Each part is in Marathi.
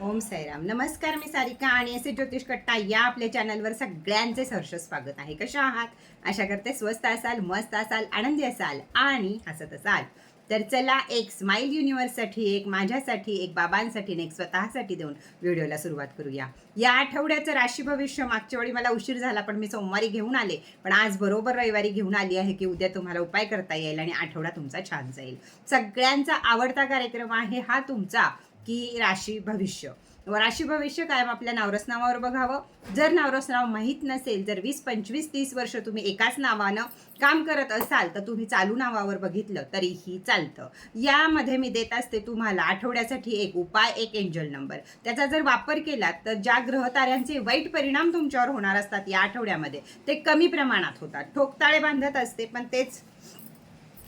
ओम साईराम नमस्कार मी सारिका आणि असे ज्योतिष कट्टा या आपल्या चॅनलवर सगळ्यांचे सहर्ष स्वागत आहे. कशा आहात? आशा करते स्वस्त असाल मस्त असाल आनंदी असाल आणि हसत असाल. तर चला एक स्माइल युनिव्हर्ससाठी एक माझ्यासाठी एक बाबांसाठी आणि एक स्वतःसाठी देऊन व्हिडिओला सुरुवात करूया. या आठवड्याचं राशी भविष्य मागच्या वेळी मला उशीर झाला पण मी सोमवारी घेऊन आले. पण आज बरोबर रविवारी घेऊन आली आहे की उद्या तुम्हाला उपाय करता येईल आणि आठवडा तुमचा छान जाईल. सगळ्यांचा आवडता कार्यक्रम आहे हा तुमचा. की राशी भविष्य. राशी भविष्य कायम आपल्या नावरस नावावर बघावं. जर नावरस नाव माहीत नसेल जर वीस पंचवीस तीस वर्ष तुम्ही एकाच नावानं काम करत असाल तर तुम्ही चालू नावावर बघितलं तरीही चालतं. यामध्ये मी देत असते तुम्हाला आठवड्यासाठी एक उपाय एक एंजल नंबर त्याचा जर वापर केला तर ज्या ग्रहताऱ्यांचे वाईट परिणाम तुमच्यावर होणार असतात या आठवड्यामध्ये ते कमी प्रमाणात होतात. ठोकताळे बांधत असते पण तेच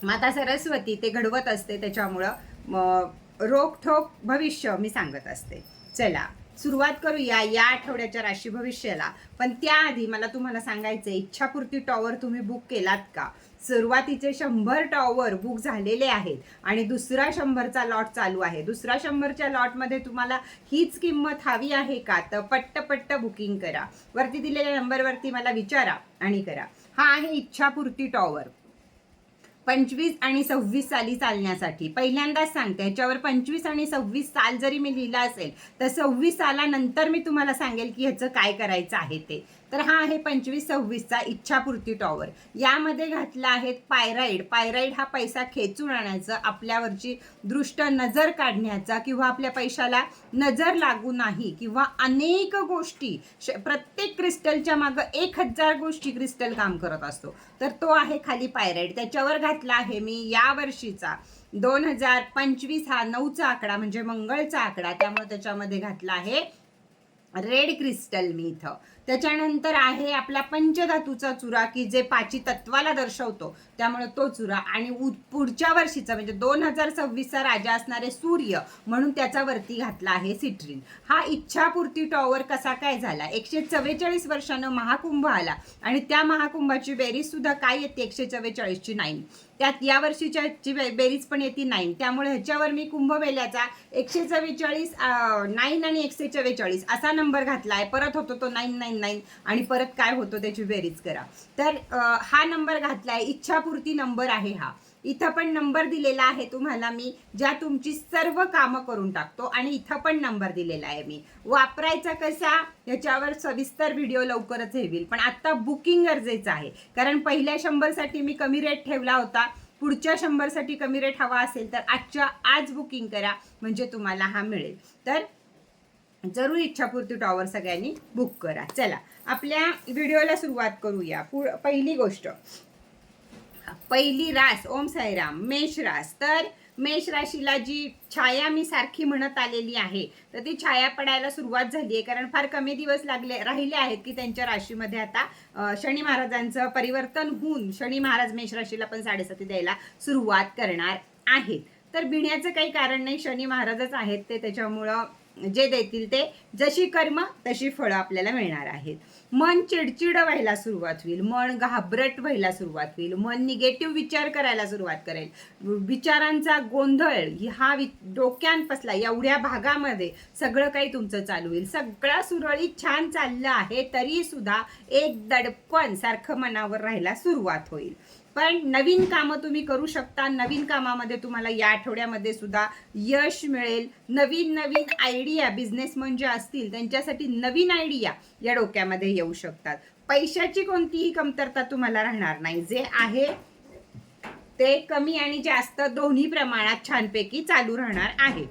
माता सरस्वती ते घडवत असते त्याच्यामुळं रोखोक रोखठोक भविष्य मी सांगत असते. चला सुरुवात करूया या आठवड्याच्या राशी भविष्याला. पण त्याआधी मला तुम्हाला सांगायचं इच्छापूर्ती टॉवर तुम्ही बुक केलात का? सुरुवातीचे शंभर टॉवर बुक झालेले आहेत आणि दुसरा शंभरचा लॉट चालू आहे. दुसरा शंभरच्या लॉटमध्ये तुम्हाला हीच किंमत हवी आहे का? तर पट्ट पट्ट बुकिंग करा. वरती दिलेल्या नंबरवरती मला विचारा आणि करा. हा आहे इच्छापूर्ती टॉवर पंचवीस आणि सव्वीस साली चालण्यासाठी. पहिल्यांदाच सांगते ह्याच्यावर पंचवीस आणि सव्वीस साल जरी मी लिहिलं असेल तर सव्वीस सालानंतर मी तुम्हाला सांगेल की ह्याचं काय करायचं आहे ते. तर हा आहे पंचवीस सव्वीसचा इच्छापूर्ती टॉवर यामध्ये घातला आहे पायराईड पायराईड हा पैसा खेचून आणायचा आपल्यावरची दृष्ट नजर काढण्याचा किंवा आपल्या पैशाला नजर लागू नाही किंवा अनेक गोष्टी प्रत्येक क्रिस्टलच्या मागं एक हजार गोष्टी क्रिस्टल काम करत असतो. तर तो आहे खाली पायराईड त्याच्यावर घातला आहे मी या वर्षीचा. दोन हजार पंचवीस हा नऊचा आकडा म्हणजे मंगळचा आकडा. त्यामुळे त्याच्यामध्ये घातला आहे रेड क्रिस्टल मी इथं. त्याच्यानंतर आहे आपला पंचधातूचा चुरा की जे पाची तत्वाला दर्शवतो. त्यामुळे तो चुरा आणि पुढच्या वर्षीचा म्हणजे दोन हजार सव्वीसचा राजा असणारे सूर्य म्हणून त्याचा वरती घातला आहे सिट्रीन. हा इच्छापूर्ती टॉवर कसा काय झाला? एकशे चव्वेचाळीस वर्षानं महाकुंभ आला आणि त्या महाकुंभाची बेरीज सुद्धा काय येते? एकशे चव्वेचाळीसची नाईन. त्यात या वर्षीच्या ची बे- बेरीज पण येते नाईन. त्यामुळे ह्याच्यावर मी कुंभमेल्याचा एकशे चव्वेचाळीस नाईन आणि एकशे चव्वेचाळीस असा नंबर घातला आहे परत होतो तो नाईन नाईन नाईन आणि परत काय होतो त्याची बेरीज करा. तर हा नंबर घातला आहे इच्छापूर्ती नंबर आहे हा. इथं पण नंबर दिलेला आहे तुम्हाला मी ज्या तुमची सर्व कामं करून टाकतो आणि इथं पण नंबर दिलेला आहे मी. वापरायचा कसा याच्यावर सविस्तर व्हिडिओ लवकरच येईल. पण आता बुकिंग गरजेचं आहे. कारण पहिल्या शंभरसाठी मी कमी रेट ठेवला होता. पुढच्या शंभरसाठी कमी रेट हवा असेल तर आजच्या आज बुकिंग करा म्हणजे तुम्हाला हा मिळेल. तर जरूर इच्छापूर्ती टॉवर सगळ्यांनी बुक करा. चला आपल्या व्हिडिओला सुरुवात करूया. पुढ पहिली गोष्ट. पहिली रास ओम साईराम मेष रास. तर मेष राशीला जी छाया मी सारखी म्हणत आलेली आहे तर ती छाया पडायला सुरुवात झाली आहे. कारण फार कमी दिवस लागले राहिले आहेत की त्यांच्या राशीमध्ये आता शनी महाराजांचं परिवर्तन होऊन शनी महाराज मेष राशीला पण साडेसाती द्यायला सुरुवात करणार आहेत. तर भिण्याचं काही कारण नाही शनी महाराजच आहेत ते. त्याच्यामुळं जे देतील ते जशी कर्म तशी फळं आपल्याला मिळणार आहेत. मन चिडचिड व्हायला सुरुवात होईल. मन घाबरट व्हायला सुरुवात होईल. मन निगेटिव्ह विचार करायला सुरुवात करेल. विचारांचा गोंधळ हा वि डोक्यान पसला. एवढ्या भागामध्ये सगळं काही तुमचं चालू होईल. सगळं सुरळीत छान चाललं आहे तरी सुद्धा एक दडपण सारखं मनावर राहायला सुरुवात होईल. पण नवीन कामं तुम्ही करू शकता. नवीन कामामध्ये तुम्हाला या आठवड्यामध्ये सुद्धा यश मिळेल. नवीन नवीन आयडिया बिझनेसमन जे असतील त्यांच्यासाठी नवीन आयडिया या डोक्यामध्ये येऊ शकतात. पैशाची कोणतीही कमतरता तुम्हाला राहणार नाही. जे आहे ते कमी आणि जास्त दोन्ही प्रमाणात छानपैकी चालू राहणार आहे.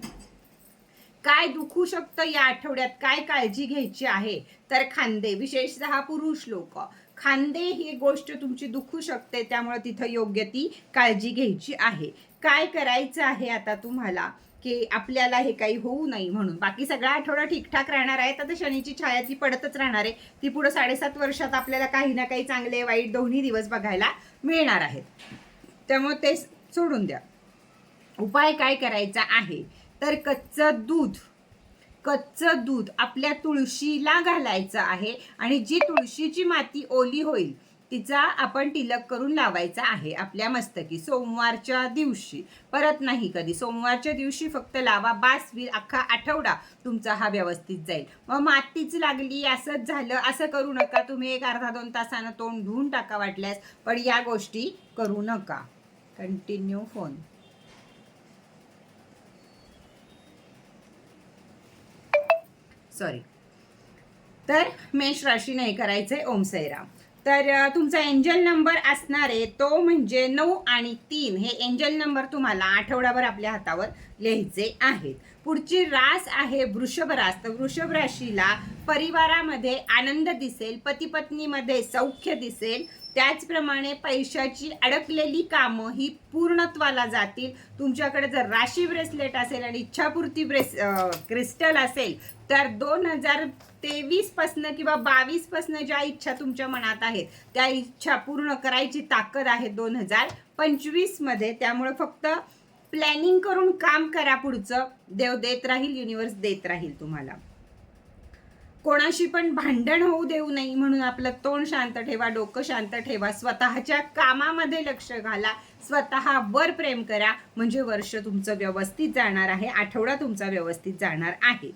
काय दुखू शकतं या आठवड्यात? काय काळजी घ्यायची आहे? तर खांदे विशेषतः पुरुष लोक. खांदे ही गोष्ट तुमची दुखू शकते त्यामुळे तिथं योग्य ती काळजी घ्यायची आहे. काय करायचं आहे आता तुम्हाला? की आपल्याला हे काही होऊ नये म्हणून. बाकी सगळा आठवडा ठीकठाक राहणार आहे तर शनीची छाया ती पडतच राहणार आहे. ती पुढे साडेसात वर्षात आपल्याला काही ना काही चांगले वाईट दोन्ही दिवस बघायला मिळणार आहेत. त्यामुळे ते सोडून द्या. उपाय काय करायचा आहे? तर कच्चं दूध कच्चं दूध आपल्या तुळशीला घालायचं आहे आणि जी तुळशीची माती ओली होईल तिचा आपण तिलक करून लावायचा आहे आपल्या मस्तकी. सोमवारच्या दिवशी परत नाही कधी. सोमवारच्या दिवशी फक्त लावा बास वीर अख्खा आठवडा तुमचा हा व्यवस्थित जाईल. मग मातीच लागली असंच झालं असं करू नका तुम्ही. एक अर्धा दोन तासानं तोंड धुवून टाका वाटल्यास पण या गोष्टी करू नका. कंटिन्यू फोन सॉरी तर मेष राशीने नाही करायचंय ओम सैराम तर तुमचा एंजल नंबर असणार आहे तो म्हणजे नऊ आणि तीन. हे एंजल नंबर तुम्हाला आठवड्याभर आपल्या हातावर लिहायचे आहेत. पुढची रास आहे वृषभ रास. तर वृषभ राशीला परिवारामध्ये आनंद दिसेल पतीपत्नीमध्ये सौख्य दिसेल त्याचप्रमाणे पैशाची अडकलेली कामं ही पूर्णत्वाला जातील. तुमच्याकडे जर राशी ब्रेसलेट असेल आणि इच्छापूर्ती ब्रेस क्रिस्टल असेल तर दोन हजार तेवीसपासनं किंवा बावीसपासनं ज्या इच्छा तुमच्या मनात आहेत त्या इच्छा पूर्ण करायची ताकद आहे दोन हजार पंचवीसमध्ये त्यामुळे फक्त प्लॅनिंग करून काम करा पुढचं. देव देत राहील युनिवर्स देत राहील तुम्हाला. कोणाशी पण भांडण होऊ देऊ नये म्हणून आपलं तोंड शांत ठेवा डोकं शांत ठेवा स्वतःच्या कामामध्ये लक्ष घाला स्वतःवर प्रेम करा. म्हणजे वर्ष तुमचं व्यवस्थित जाणार आहे आठवडा तुमचा व्यवस्थित जाणार आहे.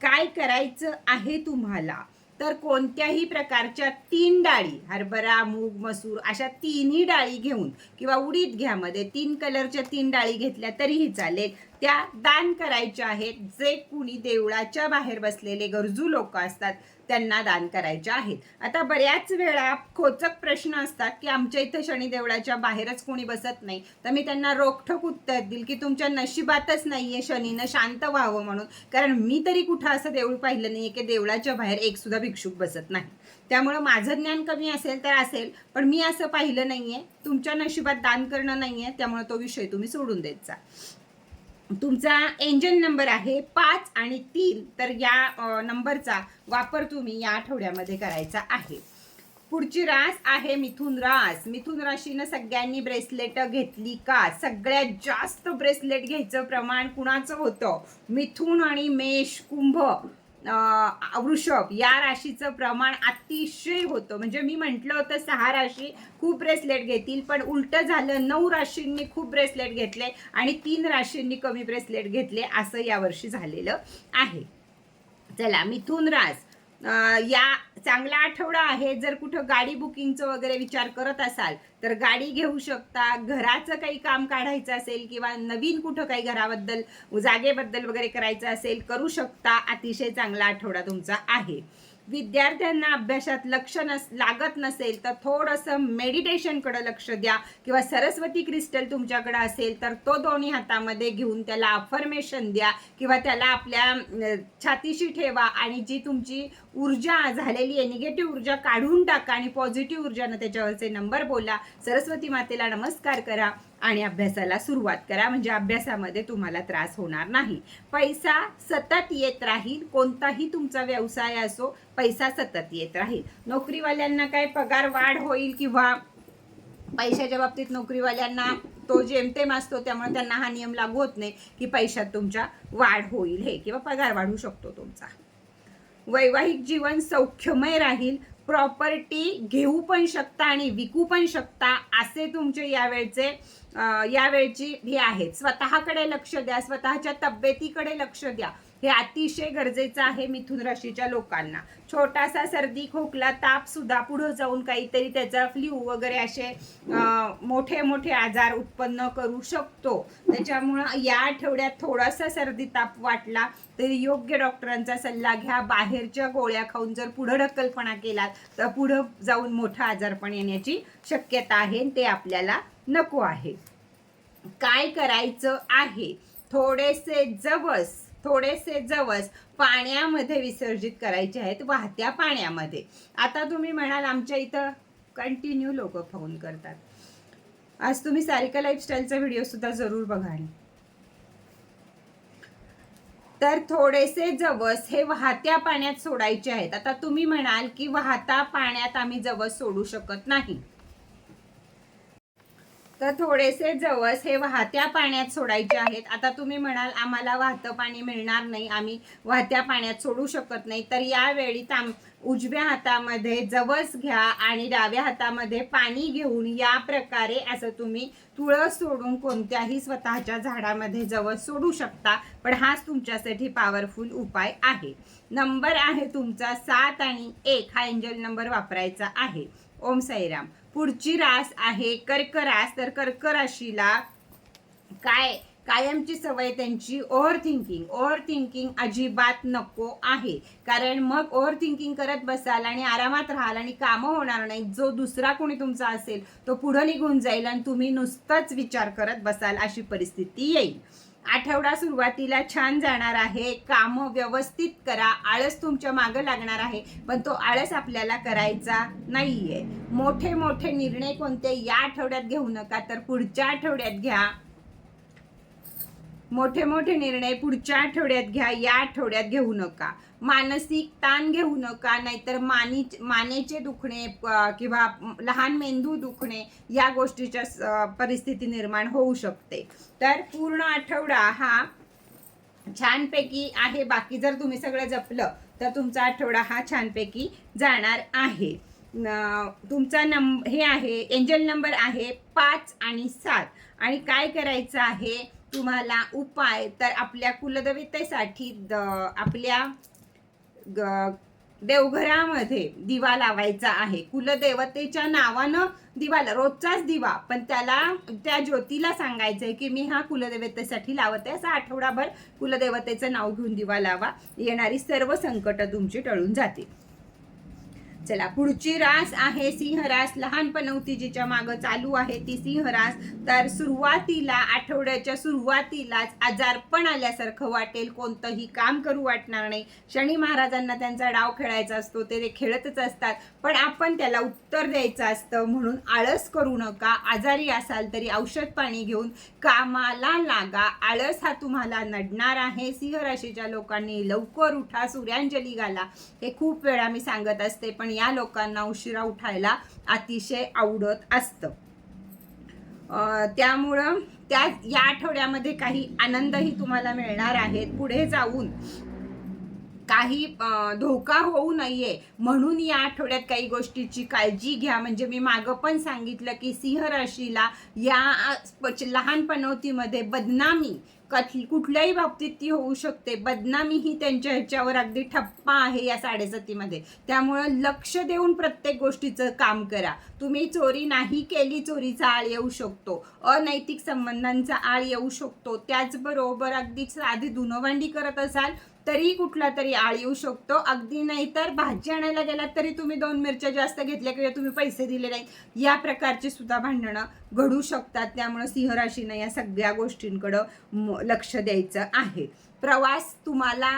काय करायचं आहे तुम्हाला? तर कोणत्याही प्रकारच्या तीन डाळी हरभरा मूग मसूर अशा तिन्ही डाळी घेऊन किंवा उडीद घ्या मध्ये तीन कलरच्या तीन डाळी घेतल्या तरीही चालेल. त्या दान करायच्या आहेत. जे कुणी देवळाच्या बाहेर बसलेले गरजू लोक असतात त्यांना दान करायच्या आहेत. आता बऱ्याच वेळा खोचक प्रश्न असतात की आमच्या इथं शनिदेवळाच्या बाहेरच कोणी बसत नाही. तर मी त्यांना रोखठोक उत्तर देईल की तुमच्या नशिबातच नाहीये शनीनं शांत व्हावं म्हणून. कारण मी तरी कुठं असं देऊळ पाहिलं नाहीये की देवळाच्या बाहेर एक सुद्धा भिक्षुक बसत नाही. त्यामुळं माझं ज्ञान कमी असेल तर असेल पण मी असं पाहिलं नाहीये. तुमच्या नशिबात दान करणं नाहीये त्यामुळे तो विषय तुम्ही सोडून देत जा. तुमचा एंजल नंबर आहे पाच आणि तीन. तर या नंबरचा वापर तुम्ही या आठवड्यामध्ये करायचा आहे. पुढची रास आहे मिथुन रास. मिथुन राशीनं सगळ्यांनी ब्रेसलेट घेतली का? सगळ्यात जास्त ब्रेसलेट घ्यायचं प्रमाण कुणाचं होतं? मिथुन आणि मेष कुंभ. वृषभ या राशीचं प्रमाण अतिशय होतं. म्हणजे मी म्हटलं होतं सहा राशी खूप ब्रेसलेट घेतील पण उलटं झालं नऊ राशींनी खूप ब्रेसलेट घेतले आणि तीन राशींनी कमी ब्रेसलेट घेतले असं यावर्षी झालेलं आहे. चला मिथुन रास या चांगला आठवडा आहे. जर कुठं गाडी बुकिंगचं वगैरे विचार करत असाल तर गाडी घेऊ शकता घराचं काही काम काढायचं असेल किंवा नवीन कुठं काही घराबद्दल जागेबद्दल वगैरे करायचं असेल करू शकता. अतिशय चांगला आठवडा तुमचा आहे. विद्यार्थ्यांना अभ्यासात लक्ष नस लागत नसेल तर थोडंसं मेडिटेशनकडे लक्ष द्या किंवा सरस्वती क्रिस्टल तुमच्याकडे असेल तर तो दोन्ही हातामध्ये घेऊन त्याला अफर्मेशन द्या किंवा त्याला आपल्या छातीशी ठेवा आणि जी तुमची ऊर्जा झालेली आहे. निगेटिव्ह ऊर्जा काढून टाका आणि पॉझिटिव्ह ऊर्जानं त्याच्यावरचे नंबर बोला. सरस्वती मातेला नमस्कार करा आणि अभ्यासाला सुरुवात करा. म्हणजे अभ्यासामध्ये तुम्हाला त्रास होणार नाही. पैसा सतत येत राहील. कोणताही तुमचा व्यवसाय असो पैसा सतत येत राहील. नोकरीवाल्यांना काय पगार वाढ होईल किंवा पैशाच्या बाबतीत नोकरीवाल्यांना तो जेमतेम असतो त्यामुळे त्यांना हा नियम लागू होत नाही की पैशात तुमच्या वाढ होईल हे किंवा पगार वाढू शकतो तुमचा. वैवाहिक जीवन सौख्यमय राहील. प्रॉपर्टी घेऊ पण शकता आणि विकू पण शकता असे तुमचे यावेळचे यावेळची ही आहेत. स्वतःकडे लक्ष द्या स्वतःच्या तब्येतीकडे लक्ष द्या. हे अतिशय गरजेचं आहे मिथुन राशीच्या लोकांना. छोटासा सर्दी खोकला ताप सुद्धा पुढे जाऊन काहीतरी त्याचा फ्ल्यू वगैरे असे मोठे मोठे आजार उत्पन्न करू शकतो. त्याच्यामुळं या आठवड्यात थोडासा सर्दी ताप वाटला तरी योग्य डॉक्टरांचा सल्ला घ्या. बाहेरच्या गोळ्या खाऊन जर पुढं ढकलपणा केला तर पुढं जाऊन मोठा आजारपण येण्याची शक्यता आहे. ते आपल्याला नको आहे. काय करायचं आहे? थोडेसे जवस थोडेसे जवस पाण्यामध्ये विसर्जित करायचे आहेत वाहत्या पाण्यामध्ये. आता तुम्ही म्हणाल आमच्या इथं कंटिन्यू लोक फोन करतात. आज तुम्ही सारिका लाईफस्टाईलचा व्हिडिओ सुद्धा जरूर बघा तर थोडेसे जवस हे वाहत्या पाण्यात सोडायचे आहेत. आता तुम्ही म्हणाल की वाहता पाण्यात आम्ही जवस सोडू शकत नाही. तर थोडेसे जवस हे वाहत्या पाण्यात सोडायचे आहेत. आता तुम्ही म्हणाल आम्हाला वाहतं पाणी मिळणार नाही. आम्ही वाहत्या पाण्यात सोडू शकत नाही. तर यावेळी ताम उजव्या हातामध्ये जवस घ्या आणि डाव्या हातामध्ये पाणी घेऊन या प्रकारे असं तुम्ही तुळस सोडून कोणत्याही स्वतःच्या झाडामध्ये जवस सोडू शकता. पण हाच तुमच्यासाठी पॉवरफुल उपाय आहे. नंबर आहे तुमचा सात आणि एक हा एंजल नंबर वापरायचा आहे. ओम साईराम. पुढची रास आहे कर्क रास. तर कर्क राशीला काय कायमची सवय त्यांची ओव्हर थिंकिंग ओव्हर थिंकिंग अजिबात नको आहे. कारण मग ओव्हर थिंकिंग करत बसाल आणि आरामात राहाल आणि कामं होणार नाही जो दुसरा कोणी तुमचा असेल तो पुढं निघून जाईल आणि तुम्ही नुसतंच विचार करत बसाल अशी परिस्थिती येईल. आठवडा सुरुवातीला छान जाणार आहे. कामं व्यवस्थित करा. आळस तुमच्या मागं लागणार आहे. पण तो आळस आपल्याला करायचा नाहीये. मोठे मोठे निर्णय कोणते या आठवड्यात घेऊ नका. तर पुढच्या आठवड्यात घ्या. मोठे मोठे निर्णय पुढच्या आठवड्यात घ्या. या आठवड्यात घेऊ नका. मानसिक ताण घेऊ नका नाहीतर मानी मानेचे दुखणे किंवा लहान मेंदू दुखणे या गोष्टीच्या परिस्थिती निर्माण होऊ शकते. तर पूर्ण आठवडा हा छानपैकी आहे. बाकी जर तुम्ही सगळं जपलं तर तुमचा आठवडा हा छानपैकी जाणार आहे. तुमचा नंब हे आहे एंजल नंबर आहे पाच आणि सात. आणि काय करायचं आहे? तुम्हाला उपाय तर आपल्या कुलदेवतेसाठी द आपल्या देवघरामध्ये दिवा लावायचा आहे. कुलदेवतेच्या नावानं दिवा रोजचाच दिवा. पण त्याला त्या ज्योतीला सांगायचंय की मी हा कुलदेवतेसाठी लावत. आहे असा आठवडाभर कुलदेवतेचं नाव घेऊन दिवा लावा. येणारी सर्व संकट तुमची टळून जातील. चला पुढची रास आहे सिंहरास लहानपणवती जिच्या मागं चालू आहे ती सिंहरास तर सुरुवातीला आठवड्याच्या सुरुवातीलाच आजारपण आल्यासारखं वाटेल. कोणतंही काम करू वाटणार नाही. शनी महाराजांना त्यांचा डाव खेळायचा असतो ते ते खेळतच असतात. पण आपण त्याला उत्तर द्यायचं असतं म्हणून आळस करू नका. आजारी असाल तरी औषध पाणी घेऊन कामाला लागा. आळस हा तुम्हाला नडणार आहे. सिंहराशीच्या लोकांनी लवकर उठा सूर्यांजली घाला. हे खूप वेळा मी सांगत असते पण या लोकांना उशिरा उठायला अतिशय आवडत असतं. त्यामुळं त्या या आठवड्यामध्ये काही आनंदही तुम्हाला मिळणार आहेत. पुढे जाऊन काही धोका होऊ नये म्हणून या आठवड्यात काही गोष्टीची काळजी घ्या. म्हणजे मी मागं पण सांगितलं की सिंह राशीला या लहान पच- लहानपणवतीमध्ये बदनामी कुठल्याही बाबतीत ती होऊ शकते. बदनामी ही त्यांच्या ह्याच्यावर अगदी ठप्पा आहे या साडेसातीमध्ये. त्यामुळं लक्ष देऊन प्रत्येक गोष्टीचं काम करा. तुम्ही चोरी नाही केली चोरीचा आळ येऊ शकतो. अनैतिक संबंधांचा आळ येऊ शकतो. त्याचबरोबर अगदी साधी धुनोभांडी करत असाल तरी कुठला तरी आळ येऊ शकतो. अगदी नाही तर भाजी आणायला गेलात तरी तुम्ही दोन मिरच्या जास्त घेतल्या किंवा तुम्ही पैसे दिले नाही या प्रकारची सुद्धा भांडणं घडू शकतात. त्यामुळं सिंह राशीनं या सगळ्या गोष्टींकडं लक्ष द्यायचं आहे. प्रवास तुम्हाला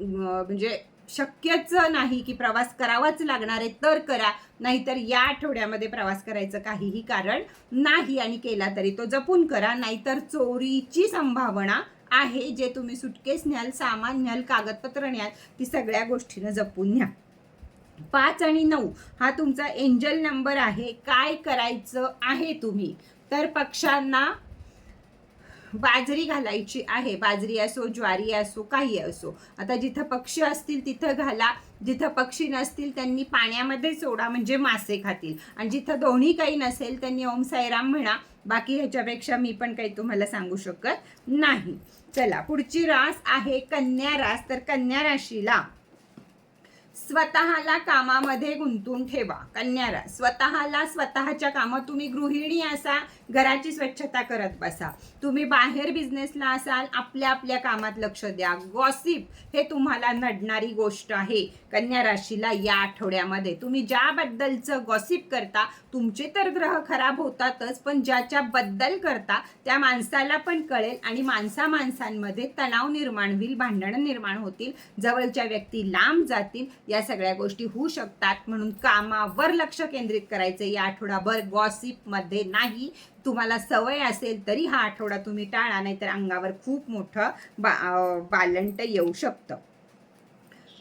म्हणजे शक्यच नाही की प्रवास करावाच लागणार आहे तर करा. नाहीतर या आठवड्यामध्ये प्रवास करायचं काहीही कारण नाही आणि केला तरी तो जपून करा. नाहीतर चोरीची संभावना आहे जे तुम्ही सुटकेस न्याल सामान न्याल कागदपत्र न्याल ती सगळ्या गोष्टीनं जपून न्या. पाच आणि नऊ हा तुमचा एंजल नंबर आहे. काय करायचं आहे तुम्ही? तर पक्षांना बाजरी घालायची आहे. बाजरी असो ज्वारी असो काही असो. आता जिथं पक्षी असतील तिथं घाला. जिथं पक्षी नसतील त्यांनी पाण्यामध्ये सोडा म्हणजे मासे खातील. आणि जिथं दोन्ही काही नसेल त्यांनी ओम साईराम म्हणा. बाकी ह्याच्यापेक्षा मी पण काही तुम्हाला सांगू शकत नाही. चला पुढची रास आहे कन्या रास. तर कन्या राशीला स्वतःला कामामध्ये गुंतून ठेवा. कन्यारा स्वतःला स्वतःच्या कामात तुम्ही गृहिणी असा घराची स्वच्छता करत बसा. तुम्ही बाहेर बिझनेसला असाल आपल्या आपल्या कामात लक्ष द्या. गॉसिप हे तुम्हाला नडणारी गोष्ट आहे. कन्या राशीला या आठवड्यामध्ये तुम्ही ज्याबद्दलचं गॉसिप करता तुमचे तर ग्रह खराब होतातच पण ज्याच्याबद्दल करता त्या माणसाला पण कळेल आणि माणसा माणसांमध्ये तणाव निर्माण होईल भांडणं निर्माण होतील जवळच्या व्यक्ती लांब जातील या या सगळ्या गोष्टी होऊ शकतात. म्हणून कामावर लक्ष केंद्रित करायचं. या आठवडाभर गॉसिपमध्ये नाही. तुम्हाला सवय असेल तरी हा आठवडा तुम्ही टाळा नाहीतर अंगावर खूप मोठं बा बालंट येऊ शकतं.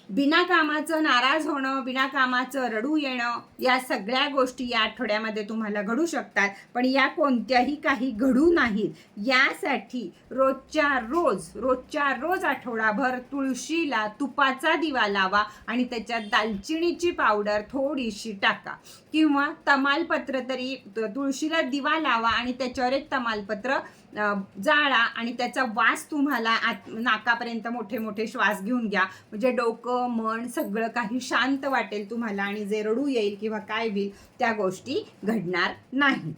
बिना कामाचं नाराज होणं बिना कामाचं रडू येणं या सगळ्या गोष्टी या आठवड्यामध्ये तुम्हाला घडू शकतात. पण या कोणत्याही काही घडू नाहीत. यासाठी रोजच्या रोज रोजच्या रोज आठवडाभर तुळशीला तुपाचा दिवा लावा आणि त्याच्यात दालचिनीची पावडर थोडीशी टाका. किंवा तमालपत्र तरी तुळशीला दिवा लावा आणि त्याच्यावर एक तमालपत्र जाळा आणि त्याचा वास तुम्हाला आत नाकापर्यंत मोठे मोठे श्वास घेऊन घ्या. म्हणजे डोकं मन सगळं काही शांत वाटेल तुम्हाला आणि जे रडू येईल किंवा काय होईल त्या गोष्टी घडणार नाही.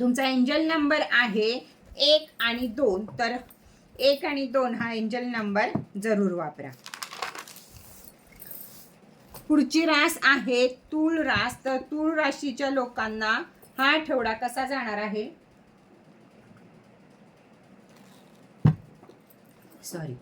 तुमचा एंजल नंबर आहे एक आणि दोन. तर एक आणि दोन हा एंजल नंबर जरूर वापरा. पुढची रास आहे तूळ रास तर तूळ राशीच्या लोकांना हा आठवडा कसा जाणार आहे? सॉरी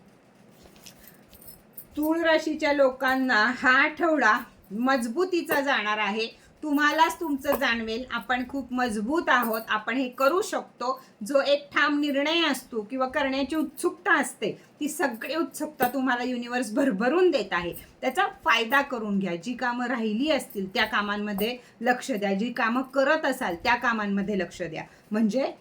तूळ राशीच्या लोकांना हा आठवडा मजबूतीचा जाणार आहे. तुम्हालाच तुमचं जाणवेल. आपण खूप मजबूत आहोत. आपण हे करू शकतो. जो एक ठाम निर्णय असतो किंवा करण्याची उत्सुकता असते ती सगळी उत्सुकता तुम्हाला युनिवर्स भरभरून देत आहे. त्याचा फायदा करून घ्या. जी कामं राहिली असतील त्या कामांमध्ये लक्ष द्या. जी कामं करत असाल त्या कामांमध्ये लक्ष द्या. म्हणजे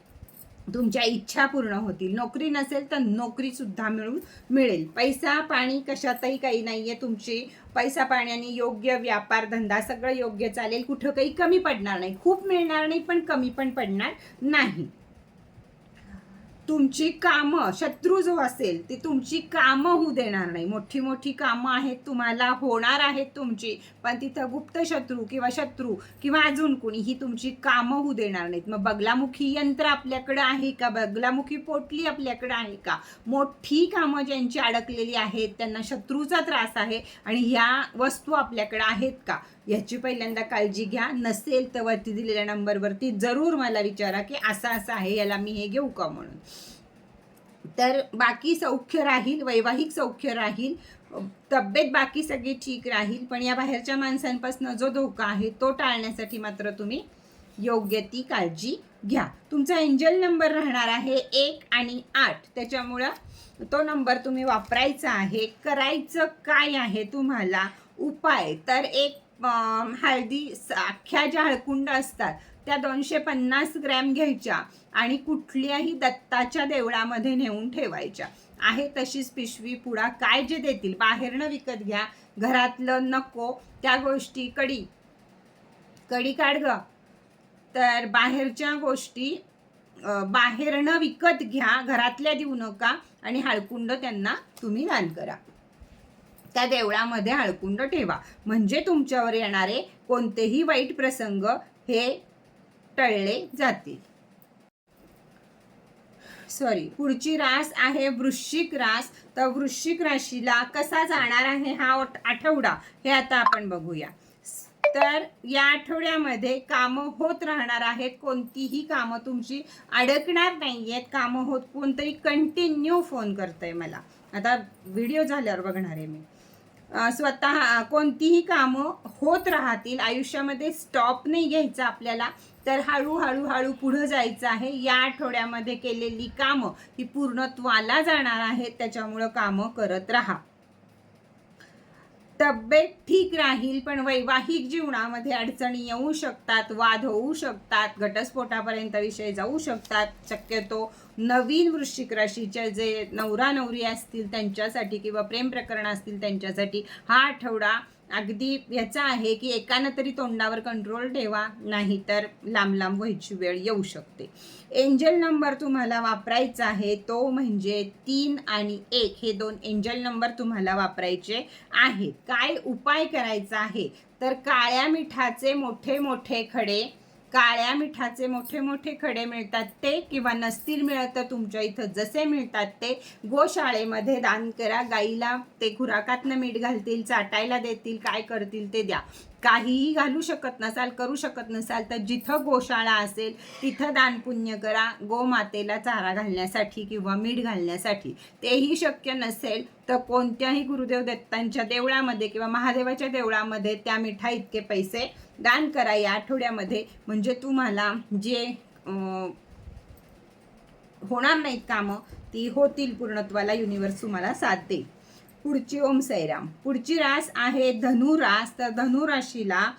तुमच्या इच्छा पूर्ण होतील. नोकरी नसेल तर नोकरीसुद्धा मिळून मिळेल. पैसा पाणी कशातही काही नाही आहे तुमची पैसा पाण्याने योग्य व्यापार धंदा सगळं योग्य चालेल. कुठं काही कमी पडणार नाही. खूप मिळणार नाही पण कमी पण पडणार नाही. तुमची कामं शत्रू जो असेल ती तुमची कामं होऊ देणार नाही. मोठी मोठी कामं आहेत तुम्हाला होणार आहेत तुमची. पण तिथं गुप्त शत्रू किंवा शत्रू किंवा अजून कोणी ही तुमची कामं होऊ देणार नाहीत. मग बगलामुखी यंत्र आपल्याकडे आहे का? बगलामुखी पोटली आपल्याकडे आहे का? मोठी कामं ज्यांची अडकलेली आहेत त्यांना शत्रूचा त्रास आहे आणि ह्या वस्तू आपल्याकडे आहेत का? याची पहिल्यांदा काळजी घ्या. नसेल तर वरती दिलेल्या नंबरवरती जरूर मला विचारा की असं असं आहे याला मी हे घेऊ का म्हणून? तर बाकी सौख्य राहील वैवाहिक सौख्य राहील तब्येत बाकी सगळी ठीक राहील पण या बाहेरच्या माणसांपासून जो धोका आहे तो टाळण्यासाठी मात्र तुम्ही योग्य ती काळजी घ्या. तुमचा एंजल नंबर राहणार आहे एक आणि आठ. त्याच्यामुळं तो नंबर तुम्ही वापरायचा आहे करायचं काय आहे तुम्हाला उपाय? तर एक हळदी अख्ख्या ज्या हळकुंड असतात त्या दोनशे पन्नास ग्रॅम घ्यायच्या. आणि कुठल्याही दत्ताच्या देवळामध्ये नेऊन ठेवायच्या. आहे तशीच पिशवी पुडा काय जे देतील. बाहेरनं विकत घ्या. घरातलं नको. त्या गोष्टी कडी. कडी काढ ग. तर बाहेरच्या गोष्टी बाहेरनं विकत घ्या. घरातल्या देऊ नका. आणि हळकुंड त्यांना तुम्ही दान करा. त्या देवळामध्ये हळकुंड ठेवा. म्हणजे तुमच्यावर येणारे कोणतेही वाईट प्रसंग हे टळले जातील. सॉरी पुढची रास आहे वृश्चिक रास. तर वृश्चिक राशीला कसा जाणार आहे हा आठवडा? हे आता आपण बघूया. तर या आठवड्यामध्ये कामं होत राहणार आहेत. कोणतीही कामं तुमची अडकणार नाही आहेत कामं होत कोणतरी कंटिन्यू फोन करतंय मला. आता व्हिडिओ झाल्यावर बघणार आहे मी. स्वतः कोणतीही कामं होत राहतील आयुष्यामध्ये स्टॉप नाही घ्यायचा आपल्याला. तर हळूहळू हळू पुढं जायचं आहे. या आठवड्यामध्ये केलेली कामं ही पूर्णत्वाला जाणार आहेत. त्याच्यामुळं कामं करत राहा. तब्येत ठीक राहील पण वैवाहिक जीवनामध्ये अडचणी येऊ शकतात वाद होऊ शकतात घटस्फोटापर्यंत विषय जाऊ शकतात. शक्यतो नवीन वृश्चिक राशीचे जे नवरा नवरी असतील त्यांच्यासाठी किंवा प्रेम प्रकरण असतील त्यांच्यासाठी हा आठवडा अगदी याचा आहे की एकानं तरी तोंडावर कंट्रोल ठेवा नाहीतर लांब लांब व्हायची वेळ येऊ शकते. एंजल नंबर तुम्हाला वापरायचा आहे तो म्हणजे तीन आणि एक हे दोन एंजल नंबर तुम्हाला वापरायचे आहेत. काय उपाय करायचा आहे? तर काळ्या मिठाचे मोठे मोठे खडे काळ्या मिठाचे मोठे मोठे खडे मिळतात ते किंवा नसतील मिळत तर तुमच्या इथं जसे मिळतात ते गोशाळेमध्ये दान करा गाईला ते खुराकातनं मीठ घालतील चाटायला देतील काय करतील ते द्या. काहीही घालू शकत नसाल करू शकत नसाल तर जिथं गोशाळा असेल तिथं दानपुण्य करा. गोमातेला चारा घालण्यासाठी किंवा मीठ घालण्यासाठी. तेही शक्य नसेल तर कोणत्याही गुरुदेव दत्तांच्या देवळामध्ये किंवा महादेवाच्या देवळामध्ये त्या मिठा इतके पैसे दान करा या आठवड्यामध्ये. म्हणजे तुम्हाला जे होणार नाहीत कामं ती होतील पूर्णत्वाला युनिवर्स तुम्हाला साथ देईल. पुढची ओम सैराम. पुढची रास आहे धनुरास. तर धनुराशीला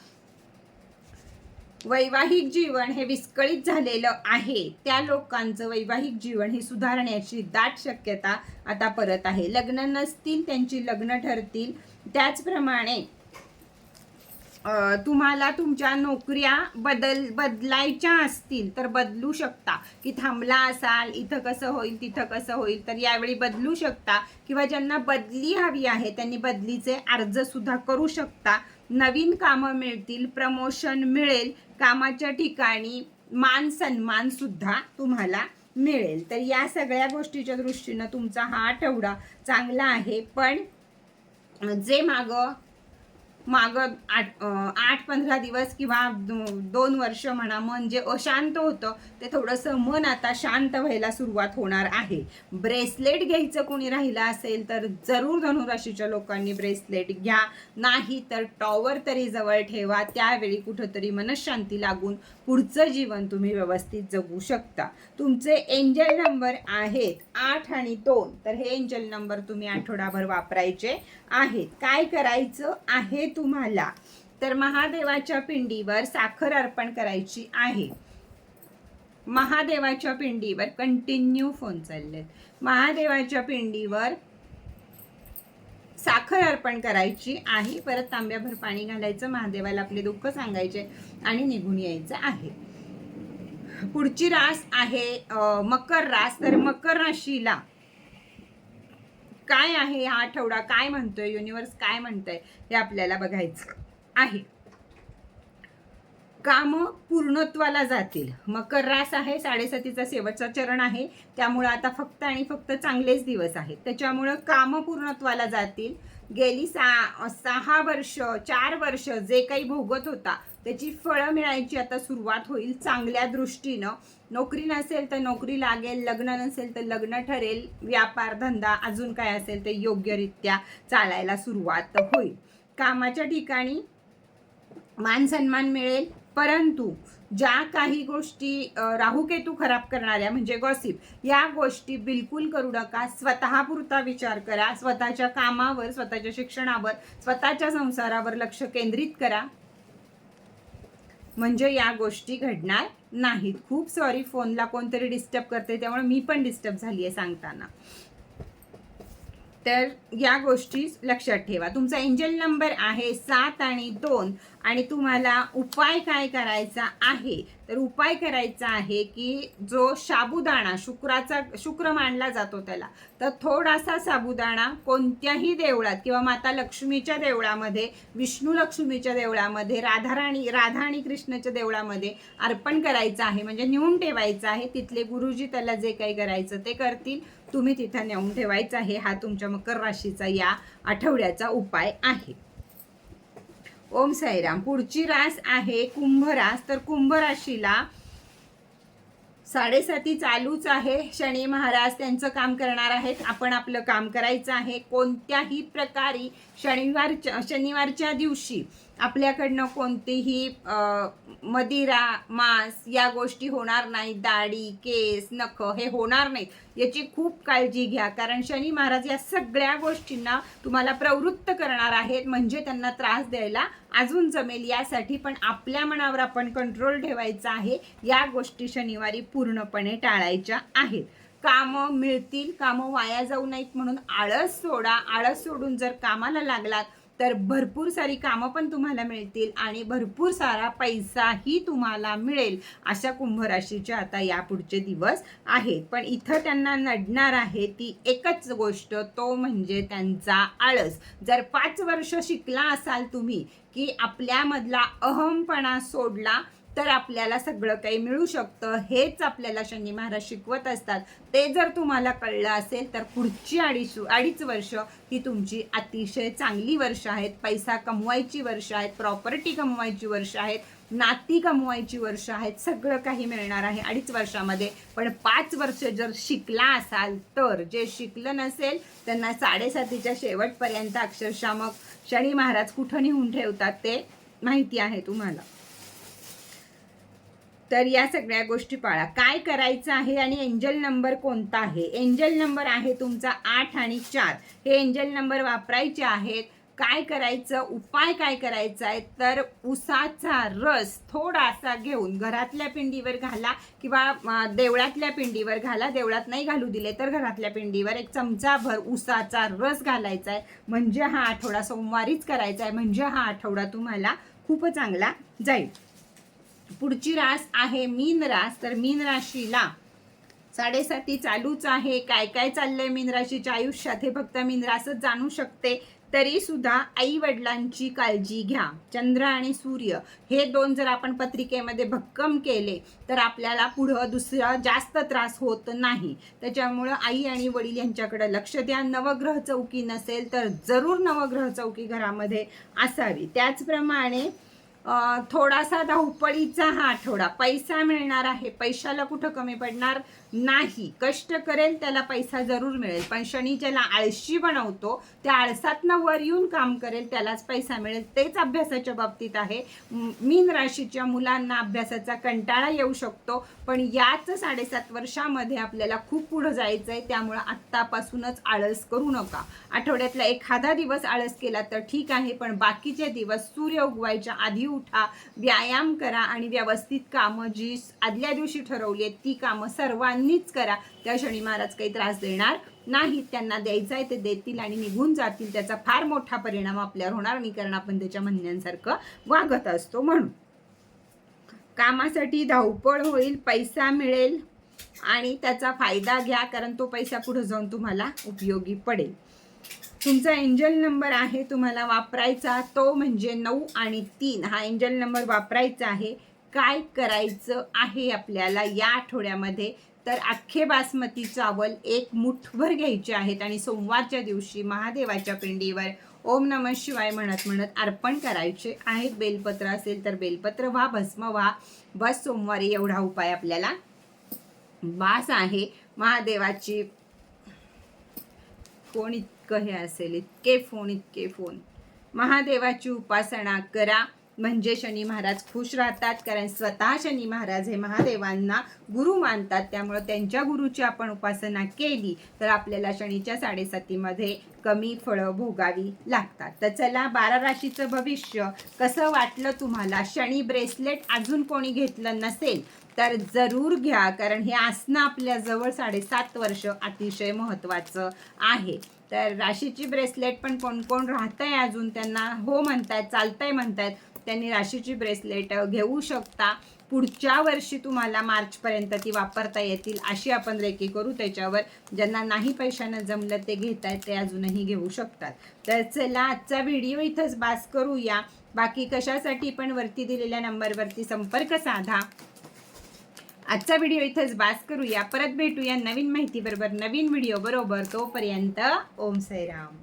वैवाहिक जीवन हे विस्कळीत झालेलं आहे. त्या लोकांचं वैवाहिक जीवन हे सुधारण्याची दाट शक्यता आता परत आहे. लग्न नसतील त्यांची लग्न ठरतील. त्याचप्रमाणे तुम्हाला तुमच्या नोकऱ्या बदल बदलायच्या असतील तर बदलू शकता. की थांबला असाल इथं कसं होईल तिथं कसं होईल तर यावेळी बदलू शकता. किंवा ज्यांना बदली हवी आहे त्यांनी बदलीचे अर्ज सुद्धा करू शकता. नवीन कामं मिळतील प्रमोशन मिळेल कामाच्या ठिकाणी मान सन्मान सुद्धा तुम्हाला मिळेल. तर या सगळ्या गोष्टीच्या दृष्टीनं तुमचा हा आठवडा चांगला आहे. पण जे मागं मागं आठ आठ पंधरा दिवस किंवा दोन वर्ष म्हणा मन जे अशांत होतं ते थोडंसं मन आता शांत व्हायला सुरुवात होणार आहे. ब्रेसलेट घ्यायचं कोणी राहिलं असेल तर जरूर धनुराशीच्या लोकांनी ब्रेसलेट घ्या. नाही तर टॉवर तरी जवळ ठेवा. त्यावेळी कुठंतरी मनशांती लागून पुढचं जीवन तुम्ही व्यवस्थित जगू शकता. तुमचे एंजल नंबर आहेत आठ आणि दोन. तर हे एंजल नंबर तुम्ही आठवडाभर वापरायचे आहेत. काय करायचं आहे तुम्हाला. तर महादेवाच्या पिंडीवर साखर अर्पण करायची आहे. महादेवाच्या पिंडीवर कंटिन्यू फोन चाललेत. महादेवाच्या पिंडीवर साखर अर्पण करायची आहे. परत तांब्याभर पाणी घालायचं महादेवाला आपले दुःख सांगायचे आणि निघून यायचं आहे. पुढची रास आहे मकर रास. तर मकर राशीला काय आहे हा आठवडा? काय म्हणतोय? युनिवर्स काय म्हणतोय? हे आपल्याला बघायचं आहे. काम पूर्णत्वाला जातील. मकर रास आहे साडेसातीचा शेवटचा चरण आहे. त्यामुळं आता फक्त आणि फक्त चांगलेच दिवस आहेत. त्याच्यामुळं काम पूर्णत्वाला जातील. गेली सा सहा वर्ष चार वर्ष जे काही भोगत होता त्याची फळं मिळायची आता सुरुवात होईल चांगल्या दृष्टीनं. नोकरी नसेल तर नोकरी लागेल लग्न नसेल तर लग्न ठरेल व्यापार धंदा अजून काय असेल ते योग्यरित्या चालायला सुरुवात होईल. कामाच्या ठिकाणी मान सन्मान मिळेल परंतु ज्या काही गोष्टी अ, राहुकेतू खराब करणाऱ्या म्हणजे गॉसिप या गोष्टी बिलकुल करू नका. स्वतःपुरता विचार करा. स्वतःच्या कामावर स्वतःच्या शिक्षणावर स्वतःच्या संसारावर लक्ष केंद्रित करा. म्हणजे या गोष्टी घडणार नाहीत. खूप सॉरी फोनला कोणतरी डिस्टर्ब करते त्यामुळे मी पण डिस्टर्ब झाली आहे सांगताना. तर या गोष्टी लक्षात ठेवा. तुमचा एंजल नंबर आहे सात आणि दोन. आणि तुम्हाला उपाय काय करायचा आहे? तर उपाय करायचा आहे की जो साबुदाणा शुक्राचा शुक्र मानला जातो त्याला तर थोडासा साबुदाणा कोणत्याही देवळात किंवा माता लक्ष्मीच्या देवळामध्ये विष्णू लक्ष्मीच्या देवळामध्ये राधाराणी राधा आणि कृष्णाच्या देवळामध्ये अर्पण करायचं आहे. म्हणजे नेऊन ठेवायचं आहे. तिथले गुरुजी त्याला जे काही करायचं ते करतील. तुम्ही तिथं नेऊन ठेवायचं आहे. हा तुमच्या मकर राशीचा या आठवड्याचा उपाय आहे. ओम साईराम. पुढची रास आहे कुंभ रास. तर कुंभ राशीला साडेसाती चालूच आहे. शनी महाराज त्यांचं काम करणार आहेत. आपण आपलं काम करायचं आहे. कोणत्याही प्रकारे शनिवारच्या शनिवारच्या दिवशी आपल्याकडनं कोणतीही मदिरा मांस या गोष्टी होणार नाही दाढी केस नख हे होणार नाहीत. याची खूप काळजी घ्या. कारण शनी महाराज या सगळ्या गोष्टींना तुम्हाला प्रवृत्त करणार आहेत. म्हणजे त्यांना त्रास द्यायला अजून जमेल. यासाठी पण आपल्या मनावर आपण कंट्रोल ठेवायचा आहे. या गोष्टी शनिवारी पूर्णपणे टाळायच्या आहेत. कामं मिळतील कामं वाया जाऊ नयेत म्हणून आळस सोडा. आळस सोडून जर कामाला लागलात तर भरपूर सारी कामं पण तुम्हाला मिळतील आणि भरपूर सारा पैसाही तुम्हाला मिळेल. अशा कुंभराशीचे आता यापुढचे दिवस आहेत. पण इथं त्यांना नडणार आहे ती एकच गोष्ट तो म्हणजे त्यांचा आळस. जर पाच वर्ष शिकला असाल तुम्ही की आपल्यामधला अहमपणा सोडला तर आपल्याला सगळं काही मिळू शकतं. हेच आपल्याला शनी महाराज शिकवत असतात. ते जर तुम्हाला कळलं असेल तर पुढची अडीच अडीच वर्ष ही तुमची अतिशय चांगली वर्ष आहेत. पैसा कमवायची वर्ष आहेत प्रॉपर्टी कमवायची वर्ष आहेत नाती कमवायची वर्ष आहेत. सगळं काही मिळणार आहे अडीच वर्षामध्ये. पण पाच वर्ष जर शिकला असाल तर जे शिकलं नसेल त्यांना साडेसातीच्या शेवटपर्यंत अक्षरशः मग शनी महाराज कुठं नेऊन ठेवतात ते माहिती आहे तुम्हाला. तर या सगळ्या गोष्टी पाळा. काय करायचं आहे आणि एंजल नंबर कोणता आहे? एंजल नंबर आहे तुमचा आठ आणि चार. हे एंजल नंबर वापरायचे आहेत. काय करायचं? उपाय काय करायचा आहे? तर उसाचा रस थोडासा घेऊन घरातल्या पिंडीवर घाला किंवा देवळातल्या पिंडीवर घाला. देवळात नाही घालू दिले तर घरातल्या पिंडीवर एक चमचाभर उसाचा रस घालायचा आहे. म्हणजे हा आठवडा सोमवारीच करायचा आहे. म्हणजे हा आठवडा तुम्हाला खूप चांगला जाईल. पुढची रास आहे मीन रास. तर मीन राशीला साडेसाती चालूच आहे. काय काय चाललंय मीन राशीच्या आयुष्यात? हे फक्त मीन रासच जाणू शकते. तरी सुद्धा आई वडिलांची काळजी घ्या. चंद्र आणि सूर्य हे दोन जर आपण पत्रिकेमध्ये भक्कम केले तर आपल्याला पुढं दुसरा जास्त त्रास होत नाही. त्याच्यामुळं आई आणि वडील यांच्याकडे लक्ष द्या. नवग्रह चौकी नसेल तर जरूर नवग्रह चौकी घरामध्ये असावी. त्याचप्रमाणे थोडासा धावपळीचा हा आठवडा. पैसा मिळणार आहे. पैशाला कुठं कमी पडणार? नाही. कष्ट करेल त्याला पैसा जरूर मिळेल. पण शनी ज्याला आळशी बनवतो त्या आळसातनं वर येऊन काम करेल त्यालाच पैसा मिळेल. तेच अभ्यासाच्या बाबतीत आहे. मीन राशीच्या मुलांना अभ्यासाचा कंटाळा येऊ शकतो पण याच साडेसात वर्षामध्ये आपल्याला खूप पुढं जायचं आहे त्यामुळं आत्तापासूनच आळस करू नका. आठवड्यातला एखादा दिवस आळस केला तर ठीक आहे पण बाकीचे दिवस सूर्य उगवायच्या आधी उठा व्यायाम करा आणि व्यवस्थित कामं जी आदल्या दिवशी ठरवली आहेत ती कामं सर्वांनीच करा. त्या शनी महाराज काही त्रास देणार नाहीत त्यांना द्यायचं आहे ते देतील आणि निघून जातील. त्याचा फार मोठा परिणाम आपल्यावर होणार नाही कारण आपण त्याच्या म्हणण्यासारखं वागत असतो म्हणून. कामासाठी धावपळ होईल पैसा मिळेल आणि त्याचा फायदा घ्या कारण तो पैसा पुढे जाऊन तुम्हाला उपयोगी पडेल. तुमचा एंजल नंबर आहे तुम्हाला वापरायचा तो म्हणजे नऊ आणि तीन. हा एंजल नंबर वापरायचा आहे. काय करायचं आहे आपल्याला या आठवड्यामध्ये? तर अख्खे बासमती चावल एक मुठभर घ्यायचे आहेत आणि सोमवारच्या दिवशी महादेवाच्या पिंडीवर ओम नम शिवाय म्हणत म्हणत अर्पण करायचे आहेत. बेलपत्र असेल तर बेलपत्र व्हा भस्म व्हा. बस सोमवारी एवढा उपाय आपल्याला बास आहे. महादेवाची कोण इतकं हे असेल इतके फोन इतके फोन. महादेवाची उपासना करा. म्हणजे शनी महाराज खुश राहतात कारण स्वतः शनी महाराज हे महादेवांना गुरु मानतात. त्यामुळे त्यांच्या गुरुची आपण उपासना केली तर आपल्याला शनीच्या साडेसातीमध्ये कमी फळं भोगावी लागतात. तर चला बारा राशीचं भविष्य. कसं वाटलं तुम्हाला? शनी ब्रेसलेट अजून कोणी घेतलं नसेल तर जरूर घ्या कारण हे असणं आपल्या जवळ साडेसात वर्ष अतिशय महत्त्वाचं आहे. तर राशीची ब्रेसलेट पण कोण कोण राहतंय अजून त्यांना? हो म्हणतायत चालतंय म्हणतायत. त्यांनी राशीची ब्रेसलेट घेऊ शकता. पुढच्या वर्षी तुम्हाला मार्चपर्यंत ती वापरता येतील अशी आपण रेकी करू. त्याच्यावर ज्यांना नाही पैशानं जमलं ते घेत आहेत ते अजूनही घेऊ शकतात. तर चला आजचा व्हिडिओ इथंच बास करूया. बाकी कशासाठी पण वरती दिलेल्या नंबरवरती संपर्क साधा. आजचा व्हिडिओ इथंच बास करूया. परत भेटूया नवीन माहितीबरोबर नवीन व्हिडिओ बरोबर. तोपर्यंत ओम साईराम.